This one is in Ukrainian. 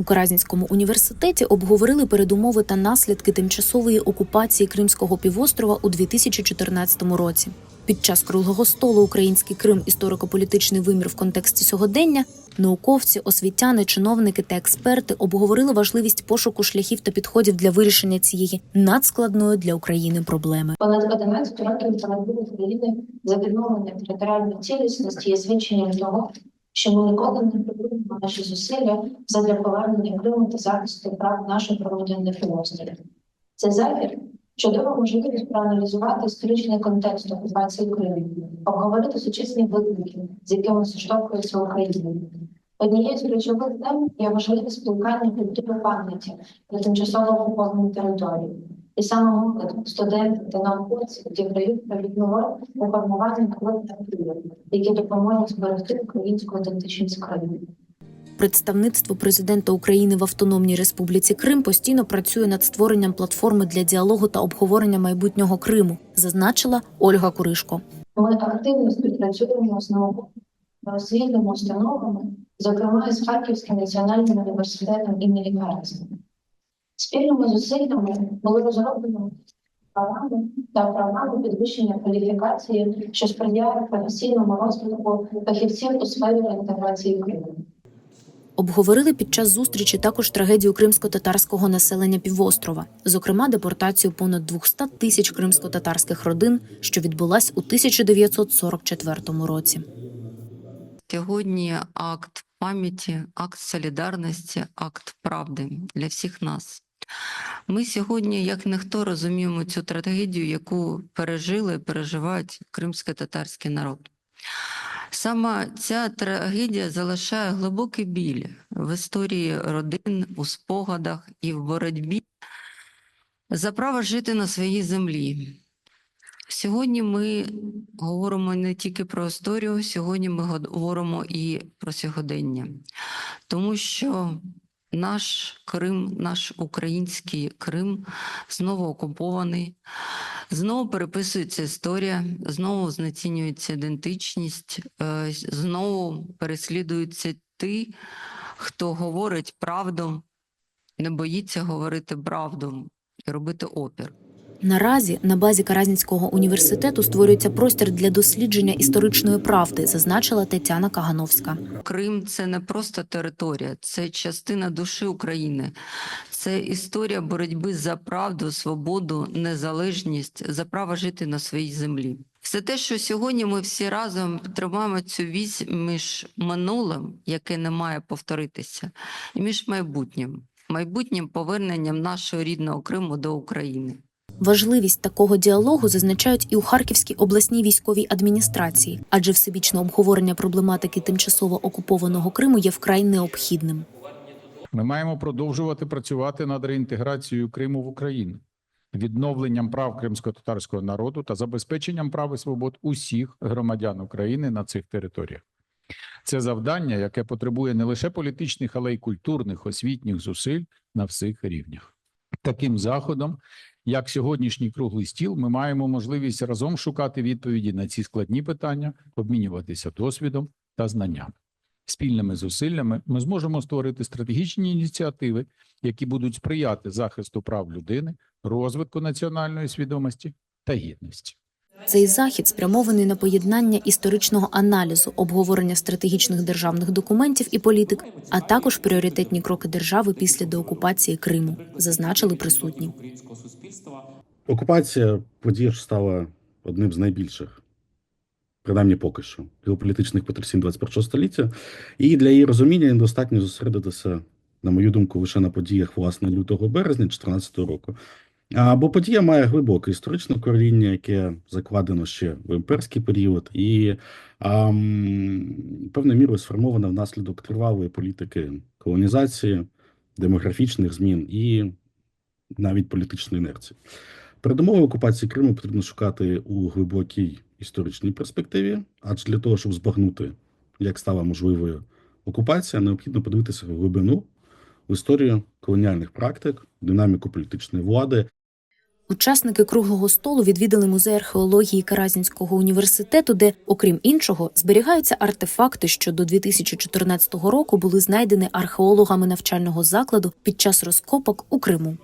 У Каразінському університеті обговорили передумови та наслідки тимчасової окупації Кримського півострова у 2014 році. Під час круглого столу Український Крим історико-політичний вимір в контексті сьогодення науковці, освітяни, чиновники та експерти обговорили важливість пошуку шляхів та підходів для вирішення цієї надскладної для України проблеми. Понад 11 років боротьби України за відновлення територіальної цілісності є свідченням того, що ми ніколи не припинимо наші зусилля задля повернення Криму та захисту прав наших громадян на півострові. Цей захід чудова можливість проаналізувати історичний контекст окупації Криму, обговорити сучасні виклики, з якими зіштовхується Україна. Однією з ключових тем є можливість спілкання культури пам'яті на тимчасово окупованій території. І саме молодь, студенти та науковці відіграють провідну роль у формуванні наративів, які допоможуть зберегти українську ідентичність країни. Представництво президента України в Автономній Республіці Крим постійно працює над створенням платформи для діалогу та обговорення майбутнього Криму, зазначила Ольга Куришко. Ми активно співпрацюємо з науково-освітніми установами, зокрема із Харківським національним університетом імені Карасова. Спільними зусиллями були розроблені програми та програми підвищення кваліфікації, що сприяє професійному розвитку фахівців у сфері інтеграції Криму. Обговорили під час зустрічі також трагедію кримсько-татарського населення півострова, зокрема депортацію понад 200 тисяч кримсько-татарських родин, що відбулась у 1944 році. Сьогодні акт пам'яті, акт солідарності, акт правди для всіх нас. Ми сьогодні, як ніхто, розуміємо цю трагедію, яку пережили і переживають кримсько-татарський народ. Саме ця трагедія залишає глибокий біль в історії родин, у спогадах і в боротьбі за право жити на своїй землі. Сьогодні ми говоримо не тільки про історію, сьогодні ми говоримо і про сьогодення, тому що наш Крим, наш український Крим знову окупований, знову переписується історія, знову знецінюється ідентичність, е, знову переслідуються ті, хто говорить правду, не боїться говорити правду і робити опір. Наразі на базі Каразінського університету створюється простір для дослідження історичної правди, зазначила Тетяна Кагановська. Крим це не просто територія, це частина душі України. Це історія боротьби за правду, свободу, незалежність, за право жити на своїй землі. Все те, що сьогодні ми всі разом тримаємо цю вісь між минулим, яке не має повторитися, і між майбутнім, майбутнім поверненням нашого рідного Криму до України. Важливість такого діалогу зазначають і у Харківській обласній військовій адміністрації, адже всебічне обговорення проблематики тимчасово окупованого Криму є вкрай необхідним. Ми маємо продовжувати працювати над реінтеграцією Криму в Україну, відновленням прав кримсько-татарського народу та забезпеченням прав і свобод усіх громадян України на цих територіях. Це завдання, яке потребує не лише політичних, але й культурних, освітніх зусиль на всіх рівнях. Таким заходом, як сьогоднішній круглий стіл, ми маємо можливість разом шукати відповіді на ці складні питання, обмінюватися досвідом та знаннями. Спільними зусиллями ми зможемо створити стратегічні ініціативи, які будуть сприяти захисту прав людини, розвитку національної свідомості та гідності. Цей захід спрямований на поєднання історичного аналізу, обговорення стратегічних державних документів і політик, а також пріоритетні кроки держави після деокупації Криму, зазначили присутні. Окупація подія ж стала одним з найбільших, принаймні поки що, геополітичних потрясінь 21 століття. І для її розуміння недостатньо зосередитися, на мою думку, лише на подіях власне лютого березня 2014 року. Бо подія має глибоке історичне коріння, яке закладено ще в імперський період, і а, певною мірою сформована внаслідок тривалої політики колонізації, демографічних змін і навіть політичної інерції. Передумови окупації Криму потрібно шукати у глибокій історичній перспективі, адже для того, щоб збагнути, як стала можливою окупація, необхідно подивитися в глибину в історію колоніальних практик, динаміку політичної влади, Учасники круглого столу відвідали музей археології Каразінського університету, де, окрім іншого, зберігаються артефакти, що до 2014 року були знайдені археологами навчального закладу під час розкопок у Криму.